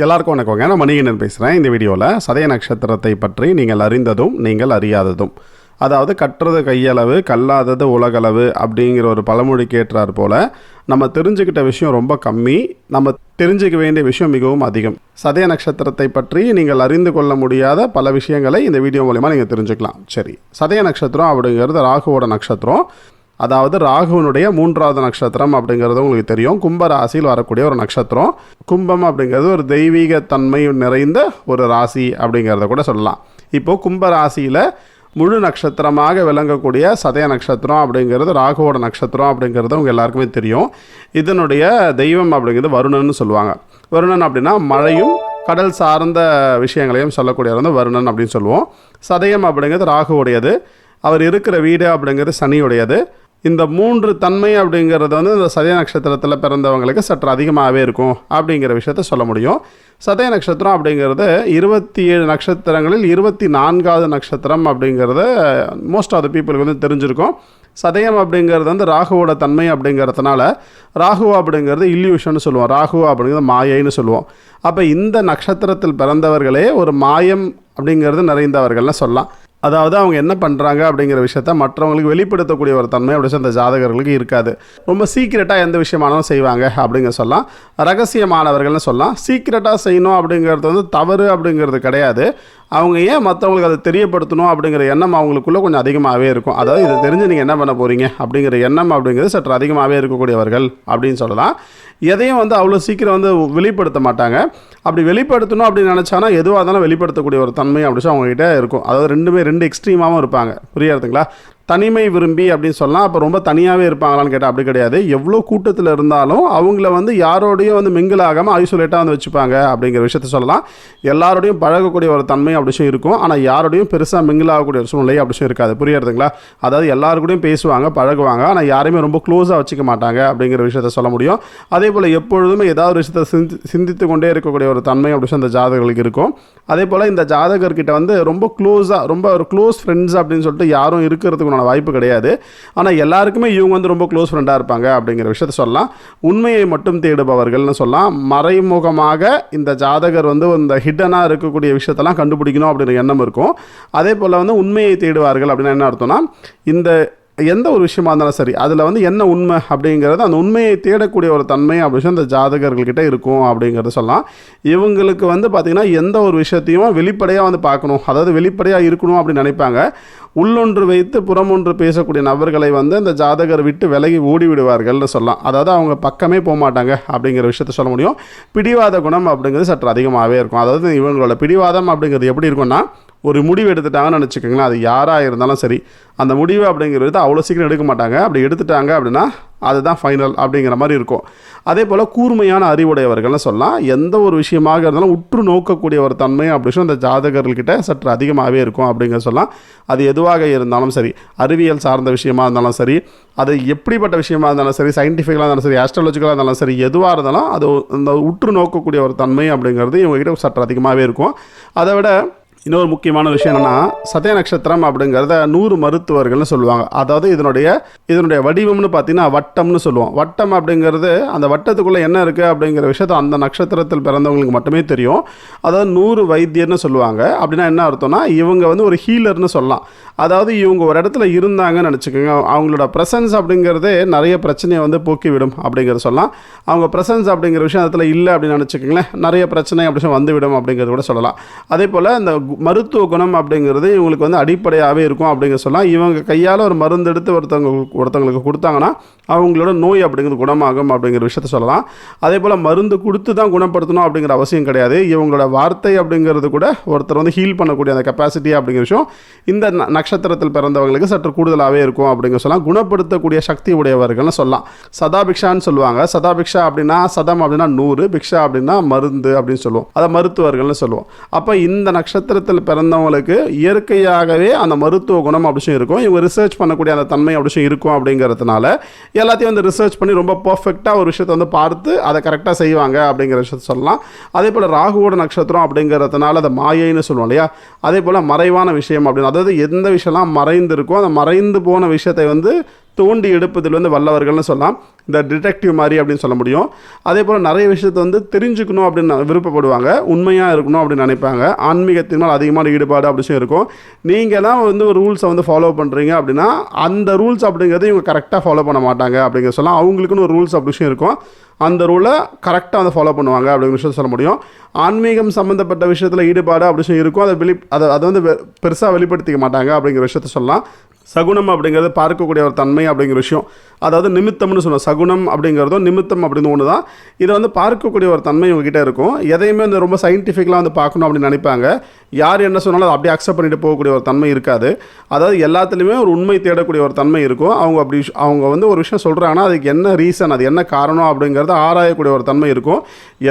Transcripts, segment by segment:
எல்லாருக்கும் வணக்கங்க. நான் மணிகண்டன் பேசுகிறேன் இந்த வீடியோவில் சதய நட்சத்திரத்தை பற்றி நீங்கள் அறிந்ததும் நீங்கள் அறியாததும். அதாவது கற்றது கையளவு கல்லாதது உலகளவு அப்படிங்கிற ஒரு பழமொழிக்கு ஏற்றார் போல் நம்ம தெரிஞ்சுக்கிட்ட விஷயம் ரொம்ப கம்மி. நம்ம தெரிஞ்சுக்க வேண்டிய விஷயம் மிகவும் அதிகம். சதய நட்சத்திரத்தை பற்றி நீங்கள் அறிந்து கொள்ள முடியாத பல விஷயங்களை இந்த வீடியோ மூலயமா நீங்கள் தெரிஞ்சுக்கலாம். சரி. சதய நட்சத்திரம் அப்படிங்கிறது ராகுவோட நட்சத்திரம். அதாவது ராகுவனுடைய மூன்றாவது நட்சத்திரம் அப்படிங்கிறது உங்களுக்கு தெரியும். கும்ப ராசியில் வரக்கூடிய ஒரு நட்சத்திரம். கும்பம் அப்படிங்கிறது ஒரு தெய்வீக தன்மை நிறைந்த ஒரு ராசி அப்படிங்கிறத கூட சொல்லலாம். இப்போது கும்ப ராசியில் முழு நட்சத்திரமாக விளங்கக்கூடிய சதய நட்சத்திரம் அப்படிங்கிறது ராகுவோட நட்சத்திரம் அப்படிங்கிறது உங்கள் எல்லாருக்குமே தெரியும். இதனுடைய தெய்வம் அப்படிங்கிறது வருணன்னு சொல்லுவாங்க. வருணன் அப்படின்னா மழையும் கடல் சார்ந்த விஷயங்களையும் சொல்லக்கூடியவர் வந்து வருணன் அப்படின்னு சொல்லுவோம். சதயம் அப்படிங்கிறது ராகுவுடையது. அவர் இருக்கிற வீடு அப்படிங்கிறது சனியுடையது. இந்த மூன்று தன்மை அப்படிங்கிறது வந்து இந்த சதய நட்சத்திரத்தில் பிறந்தவங்களுக்கு சற்று அதிகமாகவே இருக்கும் அப்படிங்கிற விஷயத்த சொல்ல முடியும். சதய நட்சத்திரம் அப்படிங்கிறது இருபத்தி ஏழு நட்சத்திரங்களில் இருபத்தி நான்காவது நட்சத்திரம் அப்படிங்கிறத மோஸ்ட் ஆஃப் த பீப்புளுக்கு வந்து தெரிஞ்சிருக்கும். சதயம் அப்படிங்கிறது வந்து ராகுவோட தன்மை அப்படிங்கிறதுனால ராகு அப்படிங்கிறது இல்யூஷன் சொல்லுவோம். ராகு அப்படிங்கிறது மாயைன்னு சொல்லுவோம். அப்போ இந்த நட்சத்திரத்தில் பிறந்தவர்களே ஒரு மாயம் அப்படிங்கிறது நிறைந்தவர்கள்னு சொல்லலாம். அதாவது அவங்க என்ன பண்ணுறாங்க அப்படிங்கிற விஷயத்த மற்றவங்களுக்கு வெளிப்படுத்தக்கூடிய ஒரு தன்மை அப்படி அந்த ஜாதகர்களுக்கு இருக்காது. ரொம்ப சீக்கிரட்டாக எந்த விஷயமானாலும் செய்வாங்க அப்படிங்க சொல்லலாம். ரகசியமானவர்கள்னு சொல்லலாம். சீக்கிரட்டாக செய்யணும் அப்படிங்கிறது வந்து தவறு அப்படிங்கிறது கிடையாது. அவங்க ஏன் மற்றவங்களுக்கு அதை தெரியப்படுத்தணும் அப்படிங்கிற எண்ணம் அவங்களுக்குள்ளே கொஞ்சம் அதிகமாகவே இருக்கும். அதாவது இதை தெரிஞ்சு நீங்கள் என்ன பண்ண போகிறீங்க அப்படிங்கிற எண்ணம் அப்படிங்கிறது சற்று அதிகமாகவே இருக்கக்கூடியவர்கள் அப்படின்னு சொல்லலாம். எதையும் வந்து அவ்வளோ சீக்கிரம் வந்து வெளிப்படுத்த மாட்டாங்க. அப்படி வெளிப்படுத்தணும் அப்படின்னு நினச்சானா எதுவாக இருந்தாலும் வெளிப்படுத்தக்கூடிய ஒரு தன்மை அப்படின்னு அவங்ககிட்ட இருக்கும். அதாவது ரெண்டுமே ரெண்டு எக்ஸ்ட்ரீமாகவும் இருப்பாங்க. புரியாதுங்களா? தனிமை விரும்பி அப்படின்னு சொல்லலாம் அப்போ ரொம்ப தனியாகவே இருப்பாங்களான்னு கேட்டால் அப்படி கிடையாது. எவ்வளோ கூட்டத்தில் இருந்தாலும் அவங்கள வந்து யாரோடையும் வந்து மிங்கிள் ஆகாமல் ஐசோலேட்டாக வந்து வச்சுப்பாங்க அப்படிங்கிற விஷயத்த சொல்லலாம். எல்லாரோடையும் பழகக்கூடிய ஒரு தன்மை அப்படி விஷயம் இருக்கும். ஆனால் யாரோடையும் பெருசாக மிங்கிள் ஆகக்கூடிய ஒரு சூழ்நிலை அப்படி விஷயம் இருக்காது. புரியுறதுங்களா? அதாவது எல்லாருக்கூடையும் பேசுவாங்க பழகுவாங்க. ஆனால் யாரையுமே ரொம்ப க்ளோஸாக வச்சுக்க மாட்டாங்க அப்படிங்கிற விஷயத்த சொல்ல முடியும். அதே போல் எப்பொழுதுமே ஏதாவது ஒரு விஷயத்தை சிந்தி சிந்தித்து கொண்டே இருக்கக்கூடிய ஒரு தன்மை அப்படி அந்த ஜாதகர்களுக்கு இருக்கும். அதே போல் இந்த ஜாதகர்கிட்ட வந்து ரொம்ப க்ளோஸாக ரொம்ப ஒரு க்ளோஸ் ஃப்ரெண்ட்ஸ் அப்படின்னு சொல்லிட்டு யாரும் இருக்கிறதுக்கு உண்டான வாய்ப்பு கிடையாது. ஆனால் எல்லாருக்குமே இவங்க வந்து ரொம்ப க்ளோஸ் ஃப்ரெண்டாக இருப்பாங்க அப்படிங்கிற விஷயத்த சொல்லலாம். உண்மையை மட்டும் தேடுபவர்கள்னு சொல்லலாம். மறைமுகமாக இந்த ஜாதகர் வந்து இந்த ஹிட்டனாக இருக்கக்கூடிய விஷயத்தெல்லாம் கண்டுபிடிக்கணும் அப்படிங்கிற எண்ணம் இருக்கும். அதே போல் வந்து உண்மையை தேடுவார்கள் அப்படின்னா என்ன அர்த்தம்னா இந்த எந்த ஒரு விஷயமா இருந்தாலும் சரி அதில் வந்து என்ன உண்மை அப்படிங்கிறது அந்த உண்மையை தேடக்கூடிய ஒரு தன்மை அப்படி அந்த ஜாதகர்கள்கிட்ட இருக்கும் அப்படிங்கிறத சொல்லலாம். இவங்களுக்கு வந்து பார்த்திங்கன்னா எந்த ஒரு விஷயத்தையும் வெளிப்படையாக வந்து பார்க்கணும். அதாவது வெளிப்படையாக இருக்கணும் அப்படின்னு நினைப்பாங்க. உள்ளொன்று வைத்து புறமொன்று பேசக்கூடிய நபர்களை வந்து அந்த ஜாதகர் விட்டு விலகி ஓடி விடுவார்கள்னு சொல்லலாம். அதாவது அவங்க பக்கமே போக மாட்டாங்க அப்படிங்கிற விஷயத்த சொல்ல முடியும். பிடிவாத குணம் அப்படிங்கிறது சற்று அதிகமாகவே இருக்கும். அதாவது இவங்களோட பிடிவாதம் அப்படிங்கிறது எப்படி இருக்கும்னா ஒரு முடிவு எடுத்துட்டாங்கன்னு நினச்சிக்கோங்களேன். அது யாராக இருந்தாலும் சரி அந்த முடிவு அப்படிங்கிறது அவ்வளோ சீக்கிரம் எடுக்க மாட்டாங்க. அப்படி எடுத்துட்டாங்க அப்படின்னா அதுதான் ஃபைனல் அப்படிங்கிற மாதிரி இருக்கும். அதே போல் கூர்மையான அறிவுடையவர்கள்னு சொல்லலாம். எந்த ஒரு விஷயமாக இருந்தாலும் உற்று நோக்கக்கூடிய ஒரு தன்மை அப்படின்னு அந்த ஜாதகர்கள்கிட்ட சற்று அதிகமாகவே இருக்கும் அப்படிங்கிற சொல்லலாம். அது எதுவாக இருந்தாலும் சரி அறிவியல் சார்ந்த விஷயமா இருந்தாலும் சரி அது எப்படிப்பட்ட விஷயமா இருந்தாலும் சரி சயின்டிஃபிக்கலாக இருந்தாலும் சரி ஆஸ்ட்ராலஜிக்கலாக இருந்தாலும் சரி எதுவாக இருந்தாலும் அது அந்த உற்று நோக்கக்கூடிய ஒரு தன்மை அப்படிங்கிறது இவங்ககிட்ட சற்று அதிகமாகவே இருக்கும். அதை விட இன்னொரு முக்கியமான விஷயம் என்னென்னா சதய நட்சத்திரம் அப்படிங்கிறத நூறு மருத்துவர்கள்னு சொல்லுவாங்க. அதாவது இதனுடைய இதனுடைய வடிவம்னு பார்த்தீங்கன்னா வட்டம்னு சொல்லுவோம். வட்டம் அப்படிங்கிறது அந்த வட்டத்துக்குள்ளே என்ன இருக்குது அப்படிங்கிற விஷயத்த அந்த நட்சத்திரத்தில் பிறந்தவங்களுக்கு மட்டுமே தெரியும். அதாவது நூறு வைத்தியர்னு சொல்லுவாங்க. அப்படின்னா என்ன அர்த்தம்னா இவங்க வந்து ஒரு ஹீலர்னு சொல்லலாம். அதாவது இவங்க ஒரு இடத்துல இருந்தாங்கன்னு நினச்சிக்கோங்க. அவங்களோட ப்ரெசன்ஸ் அப்படிங்கிறதே நிறைய பிரச்சனையை வந்து போக்கிவிடும் அப்படிங்கிறத சொல்லலாம். அவங்க ப்ரெசன்ஸ் அப்படிங்கிற விஷயம் அதில் இல்லை அப்படின்னு நினச்சிக்கோங்களேன். நிறைய பிரச்சனை அப்படி வந்துவிடும் அப்படிங்கிறது கூட சொல்லலாம். அதே போல் இந்த மருத்துவ குணம் அப்படிங்கிறது இவங்களுக்கு வந்து அடிப்படையாகவே இருக்கும் அப்படிங்கிற சொல்லலாம் இவங்க கையால் ஒரு மருந்து எடுத்து ஒருத்தவங்க ஒருத்தவங்களுக்கு கொடுத்தாங்கன்னா அவங்களோட நோய் அப்படிங்கிறது குணமாகும் அப்படிங்கிற விஷயத்த சொல்லலாம். அதே போல் மருந்து கொடுத்து தான் குணப்படுத்தணும் அப்படிங்கிற அவசியம் கிடையாது. இவங்களோட வார்த்தை அப்படிங்கிறது கூட ஒருத்தர் வந்து ஹீல் பண்ணக்கூடிய அந்த கெப்பாசிட்டி அப்படிங்கிற விஷயம் இந்த நட்சத்திரத்தில் பிறந்தவங்களுக்கு சற்று கூடுதலாகவே இருக்கும் அப்படிங்கிற சொல்லலாம் குணப்படுத்தக்கூடிய சக்தி உடையவர்கள்னு சொல்லலாம். சதாபிக்ஷான்னு சொல்லுவாங்க. சதாபிக்ஷா அப்படின்னா சதம் அப்படின்னா நூறு பிக்ஷா அப்படின்னா மருந்து அப்படின்னு சொல்லுவோம். அதை மருத்துவர்கள்னு சொல்லுவோம். அப்போ இந்த நட்சத்திரத்தில் பிறந்தவங்களுக்கு இயற்கையாகவே அந்த மருத்துவ குணம் அப்படிச்சும் இருக்கும். இவங்க ரிசர்ச் பண்ணக்கூடிய அந்த தன்மை அப்படிச்சும் இருக்கும் அப்படிங்கிறதுனால எல்லாத்தையும் வந்து ரிசர்ச் பண்ணி ரொம்ப பர்ஃபெக்டாக ஒரு விஷயத்தை வந்து பார்த்து அதை கரெக்டாக செய்வாங்க அப்படிங்கிற விஷயத்த சொல்லலாம். அதே போல் ராகுவோட நட்சத்திரம் அப்படிங்கிறதுனால அதை மாயைன்னு சொல்லுவோம் இல்லையா? அதே போல் மறைவான விஷயம் அப்படின்னு. அதாவது எந்த விஷயம்லாம் மறைந்து இருக்கோ அந்த மறைந்து போன விஷயத்தை வந்து தோண்டி எடுப்பதில் வந்து வல்லவர்கள்னு சொல்லலாம். இந்த டிடெக்டிவ் மாதிரி அப்படின்னு சொல்ல முடியும். அதே போல் நிறைய விஷயத்தை வந்து தெரிஞ்சுக்கணும் அப்படின்னு விருப்பப்படுவாங்க. உண்மையாக இருக்கணும் அப்படின்னு நினைப்பாங்க. ஆன்மீகத்தின் மேல் அதிகமான ஈடுபாடு அப்படின்னு இருக்கும். நீங்கள் தான் வந்து ஒரு ரூல்ஸை வந்து ஃபாலோ பண்ணுறீங்க அப்படின்னா அந்த ரூல்ஸ் அப்படிங்கிறது இவங்க கரெக்டாக ஃபாலோ பண்ண மாட்டாங்க அப்படிங்கிற சொல்லலாம். அவங்களுக்குன்னு ஒரு ரூல்ஸ் அப்படி விஷயம் இருக்கும். அந்த ரூலை கரெக்டாக வந்து ஃபாலோ பண்ணுவாங்க அப்படிங்கிற விஷயம் சொல்ல முடியும். ஆன்மீகம் சம்மந்தப்பட்ட விஷயத்தில் ஈடுபாடு அப்படி விஷயம் இருக்கும். அதை வெளி அதை அதை வந்து பெருசாக வெளிப்படுத்திக்க மாட்டாங்க அப்படிங்கிற விஷயத்த சொல்லலாம். சகுனம் அப்படிங்கிறது பார்க்கக்கூடிய ஒரு தன்மை அப்படிங்கிற விஷயம். அதாவது நிமித்தம்னு சொல்லுவோம் சகுனம் அப்படிங்கிறதும் நிமித்தம் அப்படின்னு ஒன்று தான் இதை வந்து பார்க்கக்கூடிய ஒரு தன்மை உங்ககிட்ட இருக்கும். எதையுமே வந்து ரொம்ப சயின்டிஃபிக்கலாக வந்து பார்க்கணும் அப்படின்னு நினைப்பாங்க. யார் என்ன சொன்னாலும் அதை அப்படியே அக்செப்ட் பண்ணிட்டு போகக்கூடிய ஒரு தன்மை இருக்காது. அதாவது எல்லாத்துலேயுமே ஒரு உண்மை தேடக்கூடிய ஒரு தன்மை இருக்கும். அவங்க அப்படி அவங்க வந்து ஒரு விஷயம் சொல்கிறாங்கன்னா அதுக்கு என்ன ரீசன் அது என்ன காரணம் அப்படிங்கிறத ஆராயக்கூடிய ஒரு தன்மை இருக்கும்.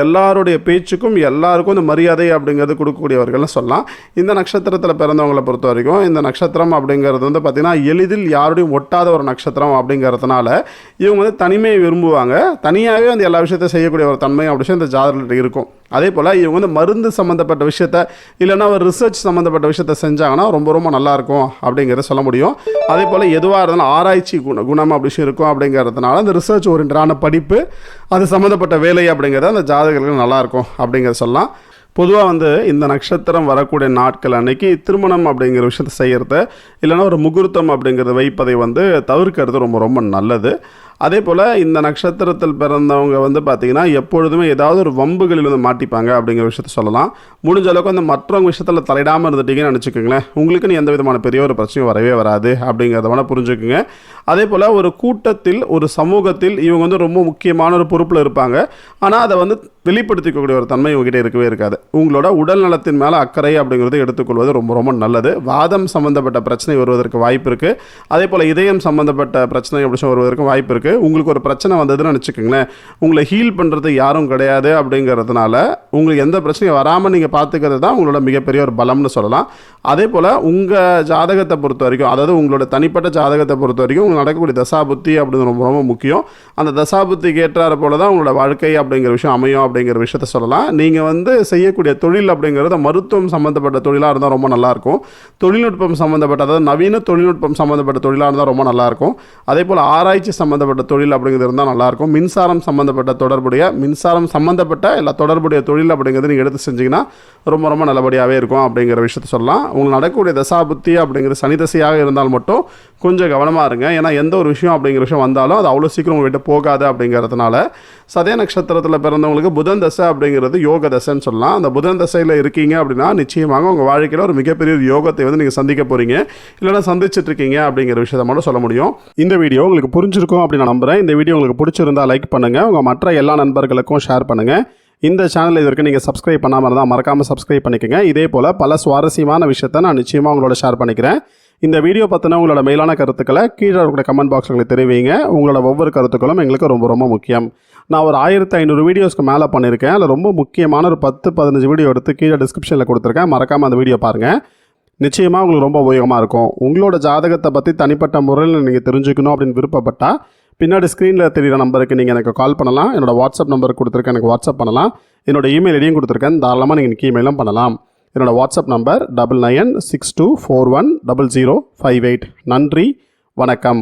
எல்லாருடைய பேச்சுக்கும் எல்லாருக்கும் இந்த மரியாதை அப்படிங்கிறது கொடுக்கக்கூடியவர்கள்னு சொல்லலாம். இந்த நட்சத்திரத்தில் பிறந்தவங்களை பொறுத்த வரைக்கும் இந்த நட்சத்திரம் அப்படிங்கிறது வந்து பார்த்திங்கன்னா எளிதில் யாரோடையும் ஒட்டாத ஒரு நட்சத்திரம் அப்படிங்கிறதுனால இவங்க வந்து தனிமையை விரும்புவாங்க. தனியாகவே வந்து எல்லா விஷயத்தையும் செய்யக்கூடிய ஒரு தன்மை அப்படி விஷயம் இந்த ஜாதகத்தில் இருக்கும். அதே போல் இவங்க வந்து மருந்து சம்மந்தப்பட்ட விஷயத்த இல்லைன்னா ஒரு ரிசர்ச் சம்மந்தப்பட்ட விஷயத்த செஞ்சாங்கன்னா ரொம்ப ரொம்ப நல்லாயிருக்கும் அப்படிங்கிறத சொல்ல முடியும். அதே போல் எதுவாக இருந்தாலும் ஆராய்ச்சி குண குணம் அப்படி விஷயம் இருக்கும் அப்படிங்கிறதுனால அந்த ரிசர்ச் ஓரியன்டான படிப்பு அது சம்மந்தப்பட்ட வேலை அப்படிங்கிறது அந்த ஜாதகர்களுக்கு நல்லாயிருக்கும் அப்படிங்கிறத சொல்லலாம். பொதுவாக வந்து இந்த நட்சத்திரம் வரக்கூடிய நாட்கள் அன்னைக்கு திருமணம் அப்படிங்கிற விஷயத்தை செய்கிறத இல்லைன்னா ஒரு முகூர்த்தம் அப்படிங்கிறத வைப்பதை வந்து தவிர்க்கிறது ரொம்ப ரொம்ப நல்லது. அதே போல் இந்த நட்சத்திரத்தில் பிறந்தவங்க வந்து பார்த்திங்கன்னா எப்பொழுதுமே ஏதாவது ஒரு வம்புகளில் வந்து மாட்டிப்பாங்க அப்படிங்கிற விஷயத்த சொல்லலாம். முடிஞ்ச அளவுக்கு அந்த மற்றவங்க விஷயத்தில் தலையிடாமல் இருந்துட்டீங்கன்னு நினச்சிக்கோங்களேன். உங்களுக்குன்னு எந்த விதமான பெரிய ஒரு பிரச்சனையும் வரவே வராது அப்படிங்கிறத வேணால் புரிஞ்சுக்குங்க. அதே போல் ஒரு கூட்டத்தில் ஒரு சமூகத்தில் இவங்க வந்து ரொம்ப முக்கியமான ஒரு பொறுப்பில் இருப்பாங்க. ஆனால் அதை வந்து வெளிப்படுத்திக்கக்கூடிய ஒரு தன்மை இவங்ககிட்ட இருக்கவே இருக்காது. உங்களோட உடல் நலத்தின் மேலே அக்கறை அப்படிங்கிறது எடுத்துக்கொள்வது ரொம்ப ரொம்ப நல்லது. வாதம் சம்மந்தப்பட்ட பிரச்சனை வருவதற்கு வாய்ப்பு இருக்குது அதே போல் இதயம் சம்மந்தப்பட்ட பிரச்சனை அப்படி வருவதற்கு வாய்ப்பு இருக்குது உங்களுக்கு ஒரு பிரச்சனை வந்ததுன்னு நினச்சிக்கோங்களேன். உங்களை ஹீல் பண்ணுறது யாரும் கிடையாது அப்படிங்கிறதுனால உங்களுக்கு எந்த பிரச்சனையும் வராமல் நீங்கள் பார்த்துக்கிறது தான் உங்களோட மிகப்பெரிய ஒரு பலம்னு சொல்லலாம். அதே போல் உங்கள் ஜாதகத்தை பொறுத்த வரைக்கும் அதாவது உங்களோட தனிப்பட்ட ஜாதகத்தை பொறுத்த வரைக்கும் உங்களுக்கு நடக்கக்கூடிய தசாபுத்தி அப்படின்னு ரொம்ப ரொம்ப முக்கியம். அந்த தசாபுத்திக்கு ஏற்றாறு போல தான் உங்களோட வாழ்க்கை அப்படிங்கிற விஷயம் அமையும் அப்படிங்கிற விஷயத்த சொல்லலாம். நீங்கள் வந்து செய்யக்கூடிய தொழில் அப்படிங்கிறது மருத்துவம் சம்மந்தப்பட்ட தொழிலாக இருந்தால் ரொம்ப நல்லாயிருக்கும். தொழில்நுட்பம் சம்மந்தப்பட்ட அதாவது நவீன தொழில்நுட்பம் சம்மந்தப்பட்ட தொழிலாக இருந்தால் ரொம்ப நல்லாயிருக்கும். அதே போல் ஆராய்ச்சி சம்மந்தப்பட்ட தொழில் அப்படிங்கிறது இருந்தால் நல்லாயிருக்கும். மின்சாரம் சம்மந்தப்பட்ட தொடர்புடைய மின்சாரம் சம்மந்தப்பட்ட இல்லை தொடர்புடைய தொழில் அப்படிங்கிறது நீங்கள் எடுத்து செஞ்சிங்கன்னா ரொம்ப ரொம்ப நல்லபடியாகவே இருக்கும் அப்படிங்கிற விஷயத்த சொல்லலாம். உங்களுக்கு நடக்கக்கூடிய தசாபுத்தி அப்படிங்கிற சனி தசையாக இருந்தால் மட்டும் கொஞ்சம் கவனமாக இருங்க. ஏன்னா எந்த ஒரு விஷயம் அப்படிங்கிற விஷயம் வந்தாலும் அது அவ்வளோ சீக்கிரம் உங்கள்கிட்ட போகாது அப்படிங்கிறதுனால சதய நட்சத்திரத்தில் பிறந்தவங்களுக்கு புதன் தசை அப்படிங்கிறது யோக தசைன்னு சொல்லலாம். அந்த புதன் தசையில் இருக்கீங்க அப்படின்னா நிச்சயமாக உங்கள் வாழ்க்கையில் ஒரு மிகப்பெரிய ஒரு யோகத்தை வந்து நீங்கள் சந்திக்க போகிறீங்க இல்லைன்னா சந்திச்சிட்டு இருக்கீங்க அப்படிங்கிற விஷயத்த மட்டும் சொல்ல முடியும். இந்த வீடியோ உங்களுக்கு புரிஞ்சிருக்கும் அப்படின்னு நான் நம்புகிறேன் இந்த வீடியோ உங்களுக்கு பிடிச்சிருந்தா லைக் பண்ணுங்கள் உங்கள் மற்ற எல்லா நண்பர்களுக்கும் ஷேர் பண்ணுங்கள் இந்த சேனல் இது வரைக்கும் நீங்கள் சப்ஸ்கிரைப் பண்ணாமல் இருந்தால் மறக்காமல் சப்ஸ்கிரைப் பண்ணிக்கோங்க. இதே போல் பல சுவாரஸ்யமான விஷயத்தை நான் நிச்சயமாக உங்களோட ஷேர் பண்ணிக்கிறேன். இந்த வீடியோ பற்றின உங்களோட மேலான கருத்துக்களை கீழே இருக்கிற கமெண்ட் பாக்ஸில் தெரிவிங்க உங்களோட ஒவ்வொரு கருத்துக்களும் எங்களுக்கு ரொம்ப ரொம்ப முக்கியம். நான் ஒரு ஆயிரத்தி ஐநூறு வீடியோஸ்க்கு மேலே பண்ணியிருக்கேன். அதில் ரொம்ப முக்கியமான ஒரு பத்து பதினஞ்சு வீடியோ எடுத்து கீழே டிஸ்கிரிப்ஷனில் கொடுத்துருக்கேன். மறக்காமல் அந்த வீடியோ பாருங்கள் நிச்சயமாக உங்களுக்கு ரொம்ப உபயோகமாக இருக்கும். உங்களோட ஜாதகத்தை பற்றி தனிப்பட்ட முறையில் நீங்கள் தெரிஞ்சுக்கணும் அப்படின்னு விருப்பப்பட்டால் பின்னாடி ஸ்க்ரீனில் தெரியிற நம்பருக்கு நீங்கள் எனக்கு கால் பண்ணலாம். என்னோடய வாட்ஸ்அப் நம்பர் கொடுத்துருக்கேன். எனக்கு வாட்ஸ்அப் பண்ணலாம். என்னோட இமெயில் ஐடியும் கொடுத்துருக்கேன். தாராளமாக நீங்கள் எனக்கு இமெயிலும் பண்ணலாம். என்னோடய WhatsApp number double nine six two four one double zero five eight நன்றி. வணக்கம்.